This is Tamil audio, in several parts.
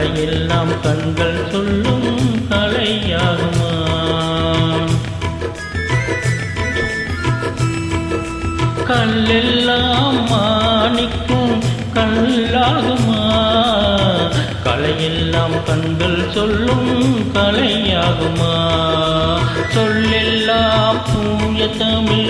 கல்லாகுமா கலையெல்லாம் கண்கள் சொல்லும் கலையாகுமா? கல்லெல்லாம் மாணிக்கும் கல்லாகுமா? கலையெல்லாம் கண்கள் சொல்லும் கலையாகுமா? சொல்லெல்லாம் பூய தமிழ்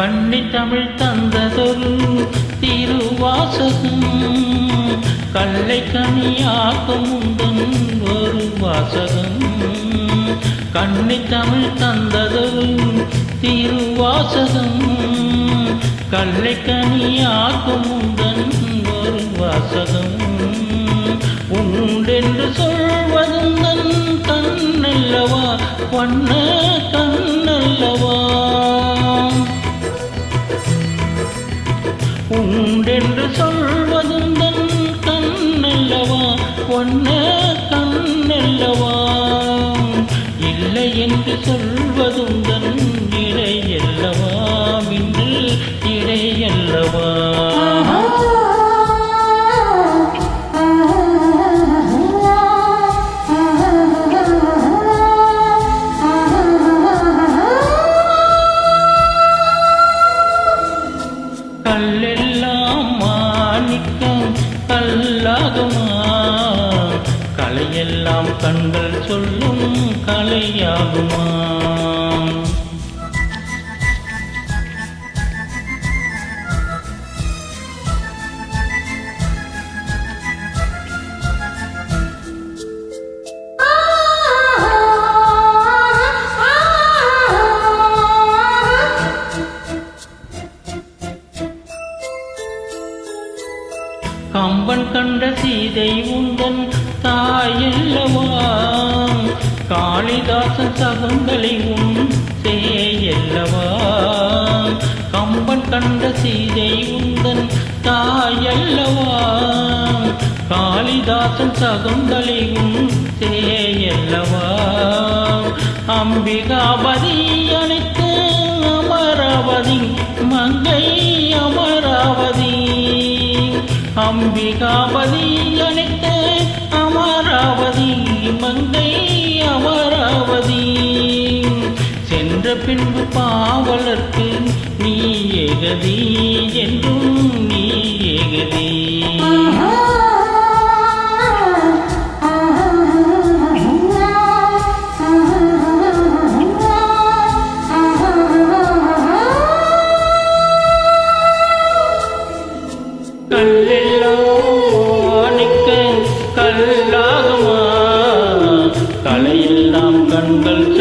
கண்ணி தமிழ் தந்ததொரு திருவாசகம். கல்லை கனியாக்கும் உந்தன் ஒரு வாசகம். கண்ணி தமிழ் தந்ததொரு திருவாசகம். கல்லை கனியாக்கும் உந்தன் ஒரு வாசகம். உண்டென்று சொல்வதும் தன் தன்னல்லவா வண்ண கண் பொன்ன கண்ணல்லவா? இல்லை என்று சொல்வதும் தன் இடையல்லவா? இன்று இடையல்லவா? கண்கள் சொல்லும் கலையாகுமா? கம்பன் கண்ட சீதை உந்தன் தாயல்லவா காளிதாசன் சகங்களை உன் சேயல்லவா கம்பன் கண்ட சீதை உந்தன் தாயல்லவா காளிதாசன் சகங்களை உன் சேயல்லவா அம்பிகாபதி அனைத்து அமராவதி மங்கை அம்பிகாபதி அனைத்த அமராவதி மங்கை அமராவதி. சென்ற பின்பு பாவலர்க்கு நீ ஏகதி என்றும் நீ ஏகதி. கல்லில் கலையெல்லாம் கண்கள் சொல்லும் கலையாகுமா